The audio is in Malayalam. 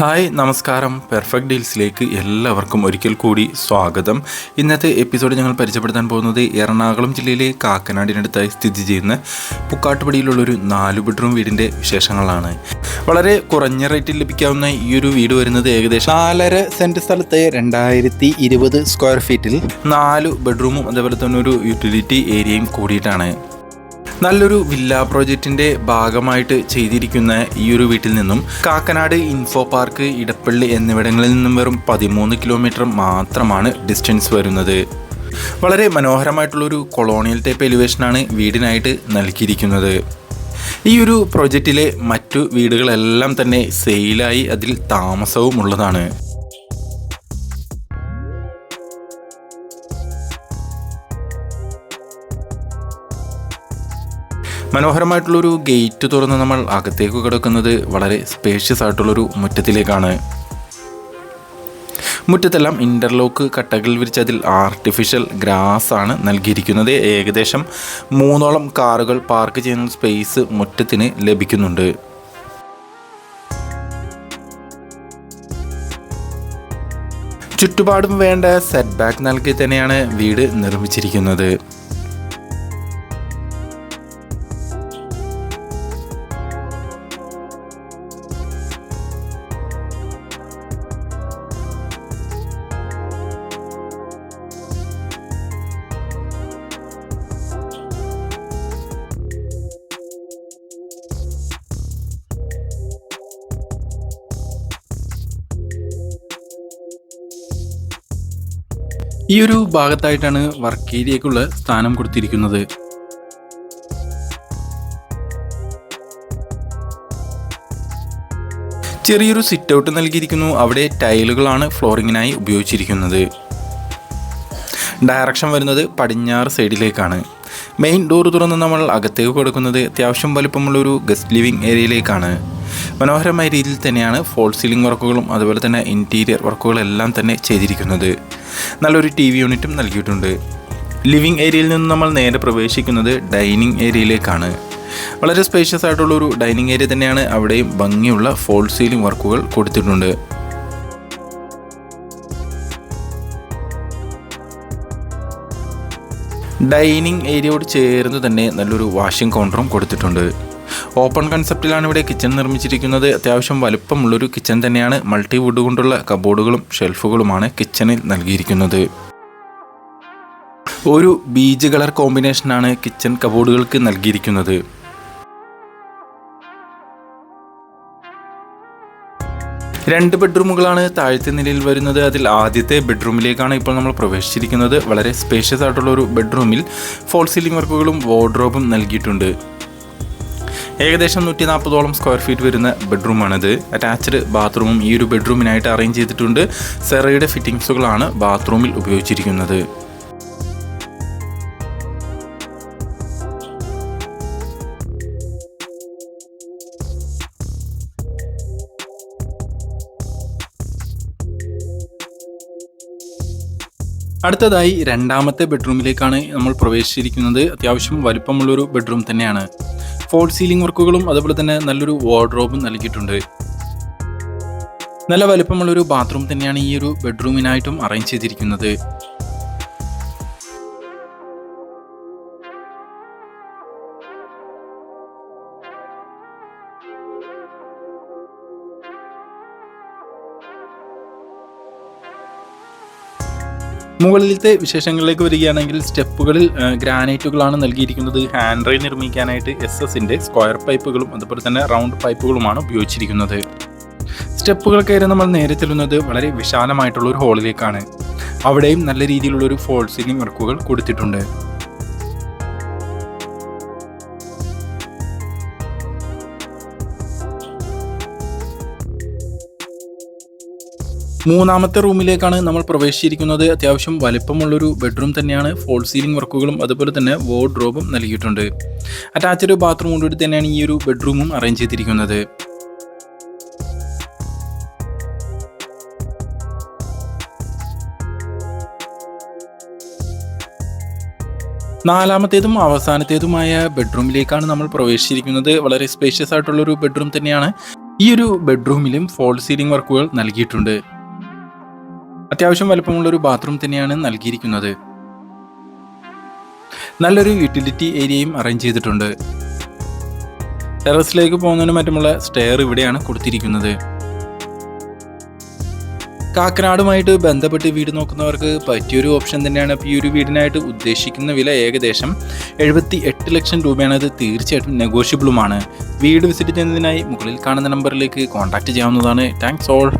ഹായ് നമസ്കാരം. പെർഫെക്റ്റ് ഡീൽസിലേക്ക് എല്ലാവർക്കും ഒരിക്കൽ കൂടി സ്വാഗതം. ഇന്നത്തെ എപ്പിസോഡ് ഞങ്ങൾ പരിചയപ്പെടുത്താൻ പോകുന്നത് എറണാകുളം ജില്ലയിലെ കാക്കനാടിനടുത്തായി സ്ഥിതി ചെയ്യുന്ന പുക്കാട്ടുപടിയിലുള്ളൊരു നാല് ബെഡ്റൂം വീടിന്റെ വിശേഷങ്ങളാണ്. വളരെ കുറഞ്ഞ റേറ്റിൽ ലഭിക്കാവുന്ന ഈ ഒരു വീട് വരുന്നത് ഏകദേശം നാലര സെന്റ് സ്ഥലത്തെ രണ്ടായിരത്തി ഇരുപത് സ്ക്വയർ ഫീറ്റിൽ നാല് ബെഡ്റൂമും അതേപോലെ തന്നെ ഒരു യൂട്ടിലിറ്റി ഏരിയയും കൂടിയിട്ടാണ്. നല്ലൊരു വില്ല പ്രോജക്റ്റിന്റെ ഭാഗമായിട്ട് ചെയ്തിരിക്കുന്ന ഈ ഒരു വീട്ടിൽ നിന്നും കാക്കനാട് ഇൻഫോ പാർക്ക് ഇടപ്പള്ളി എന്നിവിടങ്ങളിൽ നിന്നും വെറും പതിമൂന്ന് കിലോമീറ്റർ മാത്രമാണ് ഡിസ്റ്റൻസ് വരുന്നത്. വളരെ മനോഹരമായിട്ടുള്ളൊരു കൊളോണിയൽ ടൈപ്പ് എലിവേഷനാണ് വീടിനായിട്ട് നൽകിയിരിക്കുന്നത്. ഈ ഒരു പ്രൊജക്റ്റിലെ മറ്റു വീടുകളെല്ലാം തന്നെ സെയിലായി അതിൽ താമസവും ഉള്ളതാണ്. മനോഹരമായിട്ടുള്ളൊരു ഗേറ്റ് തുറന്ന് നമ്മൾ അകത്തേക്ക് കിടക്കുന്നത് വളരെ സ്പേഷ്യസ് ആയിട്ടുള്ളൊരു മുറ്റത്തിലേക്കാണ്. മുറ്റത്തെല്ലാം ഇന്റർലോക്ക് കട്ടകൾ വിരിച്ച് അതിൽ ആർട്ടിഫിഷ്യൽ ഗ്രാസ് ആണ് നൽകിയിരിക്കുന്നത്. ഏകദേശം മൂന്നോളം കാറുകൾ പാർക്ക് ചെയ്യുന്ന സ്പേസ് മുറ്റത്തിന് ലഭിക്കുന്നുണ്ട്. ചുറ്റുപാടും വേണ്ട സെറ്റ് ബാക്ക് നൽകി തന്നെയാണ് വീട് നിർമ്മിച്ചിരിക്കുന്നത്. ഈ ഒരു ഭാഗത്തായിട്ടാണ് വർക്ക് ഏരിയക്കുള്ള സ്ഥാനം കൊടുത്തിരിക്കുന്നത്. ചെറിയൊരു സിറ്റ് ഔട്ട് നൽകിയിരിക്കുന്നു. അവിടെ ടൈലുകളാണ് ഫ്ലോറിങ്ങിനായി ഉപയോഗിച്ചിരിക്കുന്നത്. ഡയറക്ഷൻ വരുന്നത് പടിഞ്ഞാറ് സൈഡിലേക്കാണ്. മെയിൻ ഡോർ തുറന്ന് നമ്മൾ അകത്തേക്ക് കൊടുക്കുന്നത് അത്യാവശ്യം വലുപ്പമുള്ളൊരു ഗസ്റ്റ് ലിവിംഗ് ഏരിയയിലേക്കാണ്. മനോഹരമായ രീതിയിൽ തന്നെയാണ് ഫോൾ സീലിംഗ് വർക്കുകളും അതുപോലെ തന്നെ ഇന്റീരിയർ വർക്കുകളെല്ലാം തന്നെ ചെയ്തിരിക്കുന്നത്. നല്ലൊരു ടി വി യൂണിറ്റും നൽകിയിട്ടുണ്ട്. ലിവിംഗ് ഏരിയയിൽ നിന്ന് നമ്മൾ നേരെ പ്രവേശിക്കുന്നത് ഡൈനിങ് ഏരിയയിലേക്കാണ് വളരെ സ്പേഷ്യസ് ആയിട്ടുള്ള ഒരു ഡൈനിങ് ഏരിയ തന്നെയാണ് അവിടെയും ഭംഗിയുള്ള ഫോൾ സീലിംഗ് വർക്കുകൾ കൊടുത്തിട്ടുണ്ട്. ഡൈനിങ് ഏരിയയോട് ചേർന്ന് തന്നെ നല്ലൊരു വാഷിംഗ് കൗണ്ടറും കൊടുത്തിട്ടുണ്ട്. ഓപ്പൺ കൺസെപ്റ്റിലാണ് ഇവിടെ കിച്ചൺ നിർമ്മിച്ചിരിക്കുന്നത്. അത്യാവശ്യം വലുപ്പമുള്ളൊരു കിച്ചൺ തന്നെയാണ്. മൾട്ടി വുഡ് കൊണ്ടുള്ള കബോർഡുകളും ഷെൽഫുകളുമാണ് കിച്ചണിൽ നൽകിയിരിക്കുന്നത്. ഒരു ബീജ് കളർ കോമ്പിനേഷനാണ് കിച്ചൺ കബോർഡുകൾക്ക് നൽകിയിരിക്കുന്നത്. രണ്ട് ബെഡ്റൂമുകളാണ് താഴത്തെ നിലയിൽ വരുന്നത്. അതിൽ ആദ്യത്തെ ബെഡ്റൂമിലേക്കാണ് ഇപ്പോൾ നമ്മൾ പ്രവേശിച്ചിരിക്കുന്നത്. വളരെ സ്പേഷ്യസ് ആയിട്ടുള്ള ഒരു ബെഡ്റൂമിൽ ഫോൾ സീലിംഗ് വർക്കുകളും വാർഡ്രോബും നൽകിയിട്ടുണ്ട്. ഏകദേശം നൂറ്റി നാൽപ്പതോളം സ്ക്വയർ ഫീറ്റ് വരുന്ന ബെഡ്റൂമാണിത് അറ്റാച്ച്ഡ് ബാത്റൂമും ഈ ഒരു ബെഡ്റൂമിനായിട്ട് അറേഞ്ച് ചെയ്തിട്ടുണ്ട്. സെറയുടെ ഫിറ്റിംഗ്സുകളാണ് ബാത്റൂമിൽ ഉപയോഗിച്ചിരിക്കുന്നത്. അടുത്തതായി രണ്ടാമത്തെ ബെഡ്റൂമിലേക്കാണ് നമ്മൾ പ്രവേശിച്ചിരിക്കുന്നത്. അത്യാവശ്യം വലിപ്പമുള്ളൊരു ബെഡ്റൂം തന്നെയാണ്. ഫോൾ സീലിംഗ് വർക്കുകളും അതുപോലെ തന്നെ നല്ലൊരു വാർഡ്രോബും നൽകിയിട്ടുണ്ട്. നല്ല വലിപ്പമുള്ളൊരു ബാത്റൂം തന്നെയാണ് ഈ ഒരു ബെഡ്റൂമിനായിട്ടും അറേഞ്ച് ചെയ്തിരിക്കുന്നത്. മുകളിലത്തെ വിശേഷങ്ങളിലേക്ക് വരികയാണെങ്കിൽ സ്റ്റെപ്പുകളിൽ ഗ്രാനൈറ്റുകളാണ് നൽകിയിരിക്കുന്നത്. ഹാൻഡ് റെയിൽ നിർമ്മിക്കാനായിട്ട് എസ് എസിന്റെ സ്ക്വയർ പൈപ്പുകളും അതുപോലെ തന്നെ റൗണ്ട് പൈപ്പുകളുമാണ് ഉപയോഗിച്ചിരിക്കുന്നത്. സ്റ്റെപ്പുകൾ കയറി നമ്മൾ നേരെ ചെല്ലുന്നത് വളരെ വിശാലമായിട്ടുള്ള ഒരു ഹോളിലേക്കാണ്. അവിടെയും നല്ല രീതിയിലുള്ള ഒരു ഫോൾ വർക്കുകൾ കൊടുത്തിട്ടുണ്ട്. മൂന്നാമത്തെ റൂമിലേക്കാണ് നമ്മൾ പ്രവേശിച്ചിരിക്കുന്നത്. അത്യാവശ്യം വലിപ്പമുള്ളൊരു ബെഡ്റൂം തന്നെയാണ്. ഫോൾ സീലിംഗ് വർക്കുകളും അതുപോലെ തന്നെ വാർഡ്രോബും നൽകിയിട്ടുണ്ട്. അറ്റാച്ച്ഡ് ബാത്റൂം കൊണ്ടുകൂടി തന്നെയാണ് ഈ ഒരു ബെഡ്റൂമും അറേഞ്ച് ചെയ്തിരിക്കുന്നത്. നാലാമത്തേതും അവസാനത്തേതുമായ ബെഡ്റൂമിലേക്കാണ് നമ്മൾ പ്രവേശിച്ചിരിക്കുന്നത്. വളരെ സ്പേഷ്യസ് ആയിട്ടുള്ളൊരു ബെഡ്റൂം തന്നെയാണ്. ഈ ഒരു ബെഡ്റൂമിലും ഫോൾ സീലിംഗ് വർക്കുകൾ നൽകിയിട്ടുണ്ട്. അത്യാവശ്യം വലുപ്പമുള്ള ഒരു ബാത്റൂം തന്നെയാണ് നൽകിയിരിക്കുന്നത്. നല്ലൊരു യൂട്ടിലിറ്റി ഏരിയയും അറേഞ്ച് ചെയ്തിട്ടുണ്ട്. ടെറസിലേക്ക് പോകുന്നതിന് മറ്റുമുള്ള സ്റ്റെയർ ഇവിടെയാണ് കൊടുത്തിരിക്കുന്നത്. കാക്കനാടുമായിട്ട് ബന്ധപ്പെട്ട് വീട് നോക്കുന്നവർക്ക് പറ്റിയൊരു ഓപ്ഷൻ തന്നെയാണ് ഈ ഒരു വീടിനായിട്ട് ഉദ്ദേശിക്കുന്ന വില ഏകദേശം എഴുപത്തി എട്ട് ലക്ഷം രൂപയാണ്. അത് തീർച്ചയായിട്ടും നെഗോഷ്യബിളുമാണ് വീട് വിസിറ്റ് ചെയ്യുന്നതിനായി മുകളിൽ കാണുന്ന നമ്പറിലേക്ക് കോൺടാക്റ്റ് ചെയ്യാവുന്നതാണ്. Thanks all